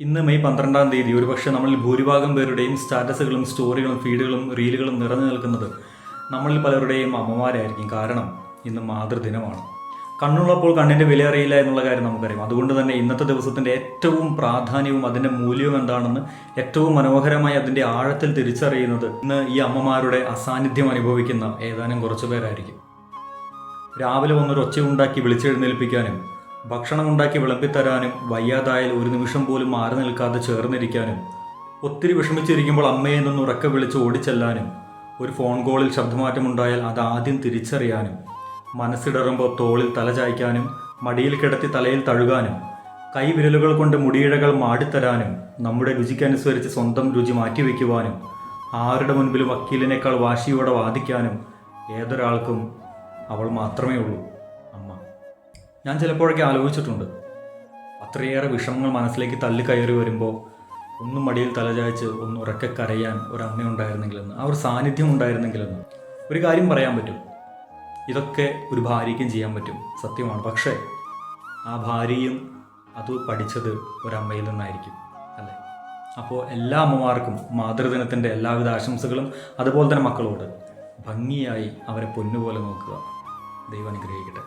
ഇന്ന് മെയ് പന്ത്രണ്ടാം തീയതി ഒരുപക്ഷെ നമ്മളിൽ ഭൂരിഭാഗം പേരുടെയും സ്റ്റാറ്റസുകളും സ്റ്റോറികളും ഫീഡുകളും റീലുകളും നിറഞ്ഞു നിൽക്കുന്നത് നമ്മളിൽ പലരുടെയും അമ്മമാരായിരിക്കും. കാരണം ഇന്ന് മാതൃദിനമാണ്. കണ്ണുള്ളപ്പോൾ കണ്ണിന്റെ വില അറിയില്ല എന്നുള്ള കാര്യം നമുക്കറിയാം. അതുകൊണ്ട് തന്നെ ഇന്നത്തെ ദിവസത്തിന്റെ ഏറ്റവും പ്രാധാന്യവും അതിന്റെ മൂല്യവും എന്താണെന്ന് ഏറ്റവും മനോഹരമായി അതിന്റെ ആഴത്തിൽ തിരിച്ചറിയുന്നത് ഇന്ന് ഈ അമ്മമാരുടെ അസാന്നിധ്യം അനുഭവിക്കുന്ന ഏതാനും കുറച്ചു പേരായിരിക്കും. രാവിലെ വന്നൊരു ഒച്ചയുണ്ടാക്കി വിളിച്ചെഴുന്നേൽപ്പിക്കാനും ഭക്ഷണം ഉണ്ടാക്കി വിളമ്പിത്തരാനും വയ്യാതായാൽ ഒരു നിമിഷം പോലും മാറി നിൽക്കാതെ ചേർന്നിരിക്കാനും ഒത്തിരി വിഷമിച്ചിരിക്കുമ്പോൾ അമ്മയെ നിന്ന് ഉറക്കെ വിളിച്ച് ഓടിച്ചെല്ലാനും ഒരു ഫോൺ കോളിൽ ശബ്ദമാറ്റമുണ്ടായാൽ അത് ആദ്യം തിരിച്ചറിയാനും മനസ്സിടറുമ്പോൾ തോളിൽ തല ചായ്ക്കാനും മടിയിൽ കിടത്തി തലയിൽ തഴുകാനും കൈവിരലുകൾ കൊണ്ട് മുടിയിഴകൾ മാടിത്തരാനും നമ്മുടെ രുചിക്കനുസരിച്ച് സ്വന്തം രുചി മാറ്റിവെക്കുവാനും ആരുടെ മുൻപിലും വക്കീലിനേക്കാൾ വാശിയോടെ വാദിക്കാനും ഏതൊരാൾക്കും അവൾ മാത്രമേ ഉള്ളൂ. ഞാൻ ചിലപ്പോഴൊക്കെ ആലോചിച്ചിട്ടുണ്ട്. അത്രയേറെ വിഷമങ്ങൾ മനസ്സിലേക്ക് തള്ളിക്കയറി വരുമ്പോൾ ഒന്നും മടിയിൽ തലചായ്ച്ച് ഒന്ന് ഉറക്കെ കരയാൻ ഒരമ്മ ഉണ്ടായിരുന്നെങ്കിലെന്ന് ആ ഒരു സാന്നിധ്യം ഉണ്ടായിരുന്നെങ്കിലെന്ന് ഒരു കാര്യം പറയാൻ പറ്റും. ഇതൊക്കെ ഒരു ഭാര്യയ്ക്കും ചെയ്യാൻ പറ്റും സത്യമാണ്. പക്ഷേ ആ ഭാര്യയും അത് പഠിച്ചത് ഒരമ്മയിൽ നിന്നായിരിക്കും അല്ലേ? അപ്പോൾ എല്ലാ അമ്മമാർക്കും മാതൃദിനത്തിന്റെ എല്ലാവിധ ആശംസകളും അതുപോലെ തന്നെ മക്കളോട് ഭംഗിയായി അവരെ പൊന്നുപോലെ നോക്കുക. ദൈവം അനുഗ്രഹിക്കട്ടെ.